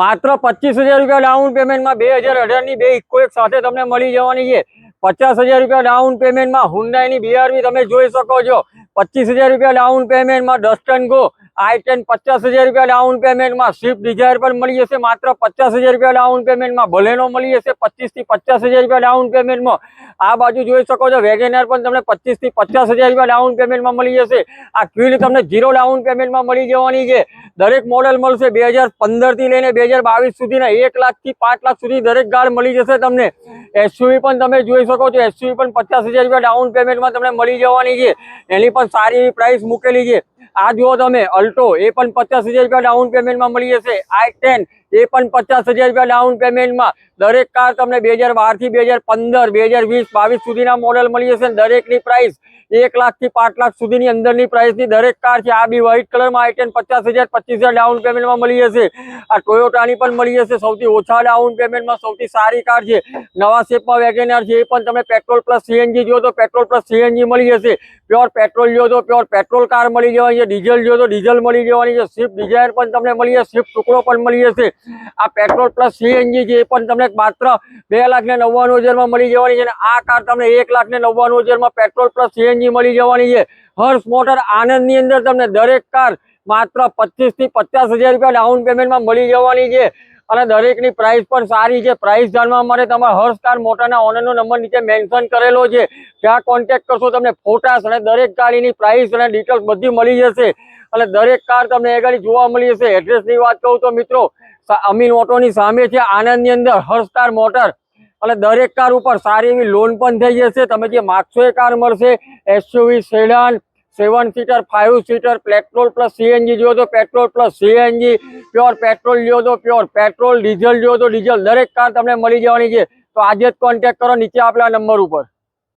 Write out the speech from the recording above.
માત્ર પચીસ હજાર રૂપિયા ડાઉન પેમેન્ટમાં બે હજાર અઢારની બે ઇકો એક સાથે તમને મળી જવાની છે. પચાસ હજાર રૂપિયા ડાઉન પેમેન્ટમાં હુન્ડાઈની બીઆરવી તમે જોઈ શકો છો. પચીસ હજાર રૂપિયા ડાઉન પેમેન્ટમાં ડસ્ટન ગો આઈ ટેન પચાસ હજાર રૂપિયા ડાઉન પેમેન્ટમાં સ્વિફ્ટ ડિઝાયર પણ મળી જશે. માત્ર પચાસ હજાર રૂપિયા ડાઉન પેમેન્ટમાં બલેનો મળી જશે. પચીસથી પચાસ હજાર રૂપિયા ડાઉન પેમેન્ટમાં આ બાજુ જોઈ શકો છો, વેગેનર પણ તમને પચીસથી પચાસ હજાર રૂપિયા ડાઉન પેમેન્ટમાં મળી જશે. આ ક્વિલ તમને ઝીરો ડાઉન પેમેન્ટમાં મળી જવાની છે. દરેક મોડેલ મળશે બે હજાર પંદરથી લઈને બે હજાર બાવીસ સુધીના એક લાખથી પાંચ લાખ સુધી દરેક ગાડ મળી જશે તમને. એસયુવી પણ તમે જોઈ શકો છો એસયુવી પણ પચાસ હજાર રૂપિયા ડાઉન પેમેન્ટમાં તમને મળી જવાની છે. એની પણ સારી એવી પ્રાઇસ મૂકેલી છે. આ જુઓ તમે, અલ્ટો, એ પણ પચાસ હજાર રૂપિયા ડાઉન પેમેન્ટમાં મળી જશે. આઈ ટેન એ પણ પચાસ હજાર રૂપિયા ડાઉન પેમેન્ટમાં દરેક કાર તમને બે હજાર બારથી બે હજાર પંદર, બે હજાર વીસ, બાવીસ સુધીના મોડેલ મળી જશે દરેકની પ્રાઇસ એક લાખથી પાંચ લાખ સુધીની અંદરની પ્રાઇસની દરેક કાર છે આ બી વ્હાઇટ કલરમાં આઈ ટેન પચાસ હજાર, પચીસ હજાર ડાઉન પેમેન્ટમાં મળી જશે. આ ટોયોટાની પણ મળી જશે. સૌથી ઓછા ડાઉન પેમેન્ટમાં સૌથી સારી કાર છે. નવા શેપમાં વેગેનર છે. એ પણ તમે પેટ્રોલ પ્લસ સીએનજી જો તો પેટ્રોલ પ્લસ સીએનજી મળી જશે. પ્યોર પેટ્રોલ જોયો તો પ્યોર પેટ્રોલ કાર મળી જવાની છે. ડીઝલ જોયો તો ડીઝલ મળી જવાની છે. સ્વિફ્ટ ડિઝાયર પણ તમને મળી જશે. સ્વિફ્ટ ટુકડો પણ મળી જશે. આ પેટ્રોલ પ્લસ સીએનજી છે, એ પણ તમને માત્ર બે લાખ ને નવ્વાણું હજારમાં મળી જવાની છે અને આ કાર તમને એક લાખ ને નવ્વાણું હજારમાં પેટ્રોલ પ્લસ સીએનજી મળી જવાની છે. હર્ષ મોટર આનંદની અંદર તમને દરેક કાર માત્ર પચીસથી પચાસ હજાર રૂપિયા ડાઉન પેમેન્ટમાં મળી જવાની છે. અને દરેકની પ્રાઇસ પણ સારી છે. પ્રાઇસ જાણવા માટે તમારે હર્ષ કાર મોટરના ઓનરનો નંબર નીચે મેન્શન કરેલો છે. ત્યાં કોન્ટેક્ટ કરશો, તમને ફોટાસ અને દરેક ગાડીની પ્રાઇસ અને ડિટેલ્સ બધી મળી જશે. અને દરેક કાર તમને એ ગાડી જોવા મળી જશે. એડ્રેસની વાત કહું તો મિત્રો અમીન ઓટોની સામે છે આનંદની અંદર હર્ષકાર મોટર. અને દરેક કાર ઉપર સારી એવી લોન પણ થઈ જશે. તમે જે માગશો એ કાર મળશે. SUV sedan seven seater five seater petrol plus CNG જો તો petrol plus CNG pure petrol લ્યો તો પ્યોર પેટ્રોલ ડીઝલ જો તો ડીઝલ દરેક કાર તમને મળી જવાની છે. તો આજે જ કોન્ટેક્ટ કરો નીચે આપેલા નંબર ઉપર.